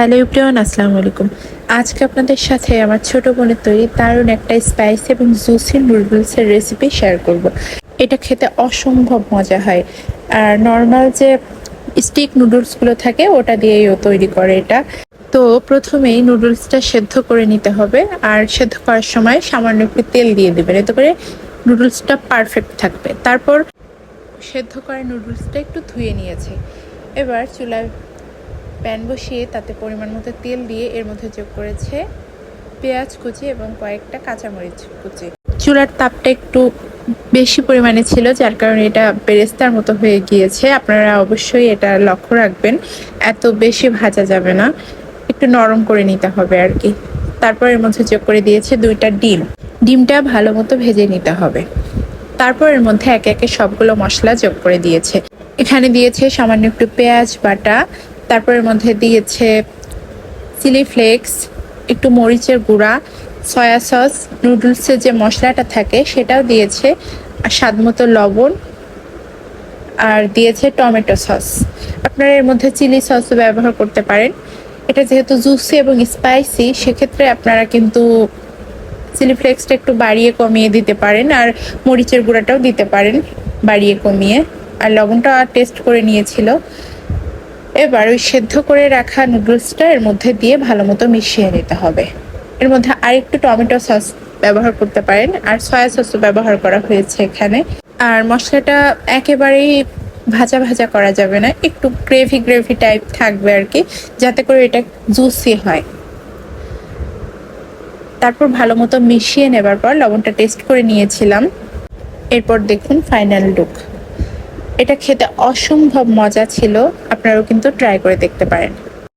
Hello ইব্রিয়ান আসসালামু আলাইকুম। আজকে আপনাদের সাথে আমার ছোট বোনের তৈরি দারুণ একটা স্পাইসি এবং জুসি নুডলসের রেসিপি শেয়ার করব। এটা খেতে অসম্ভব মজা হয়। আর নর্মাল যে স্টিক নুডলসগুলো থাকে, ওটা দিয়েই ও তৈরি করে এটা। তো প্রথমেই নুডলসটা সেদ্ধ করে নিতে হবে। আর সেদ্ধ করার সময় সামান্য একটু তেল দিয়ে দেবেন। এতে করে নুডলসটা পারফেক্ট থাকবে। তারপর সেদ্ধ করা নুডলসটা একটু ধুয়ে নিয়েছে। এবার চুলায় প্যান বসিয়ে তাতে পরিমাণ মতো তেল দিয়ে এর মধ্যে যোগ করেছে পেঁয়াজ কুচি এবং কয়েকটা কাঁচামরিচ কুচি। চুলার তাপটা একটু বেশি পরিমাণে ছিল, যার কারণে এটা বেরেস্তার মতো হয়ে গিয়েছে। আপনারা অবশ্যই এটা লক্ষ্য রাখবেন, এত বেশি ভাজা যাবে না। একটু নরম করে নিতে হবে আর কি। তারপর এর মধ্যে যোগ করে দিয়েছে দুইটা ডিম। ডিমটা ভালো মতো ভেজে নিতে হবে। তারপর এর মধ্যে একে একে সবগুলো মশলা যোগ করে দিয়েছে। এখানে দিয়েছে সামান্য একটু পেঁয়াজ বাটা তারপর এর মধ্যে দিয়েছে চিলি ফ্লেক্স, একটু মরিচের গুঁড়া, সয়া সস, নুডলসের যে মশলাটা থাকে সেটাও দিয়েছে, আর স্বাদ মতো লবণ, আর দিয়েছে টমেটো সস। আপনারা এর মধ্যে চিলি সসও ব্যবহার করতে পারেন। এটা যেহেতু জুসি এবং স্পাইসি, সেক্ষেত্রে আপনারা কিন্তু চিলি ফ্লেক্সটা একটু বাড়িয়ে কমিয়ে দিতে পারেন, আর মরিচের গুঁড়াটাও দিতে পারেন বাড়িয়ে কমিয়ে। আর লবণটা টেস্ট করে নিয়েছিল। এবার ওই সেদ্ধ করে রাখা নুডলসটা এর মধ্যে দিয়ে ভালো মতো মিশিয়ে নিতে হবে। এর মধ্যে আরেকটু টমেটো সস ব্যবহার করতে পারেন, আর সয়া সসও ব্যবহার করা হয়েছে এখানে। আর মশলাটা একেবারেই ভাজা ভাজা করা যাবে না, একটু গ্রেভি গ্রেভি টাইপ থাকবে আর কি, যাতে করে এটা জুসি হয়। তারপর ভালো মতো মিশিয়ে নেবার পর লবণটা টেস্ট করে নিয়েছিলাম। এরপর দেখুন ফাইনাল লুক এটা খেতে অসম্ভব মজা ছিল। আপনারাও কিন্তু ট্রাই করে দেখতে পারেন।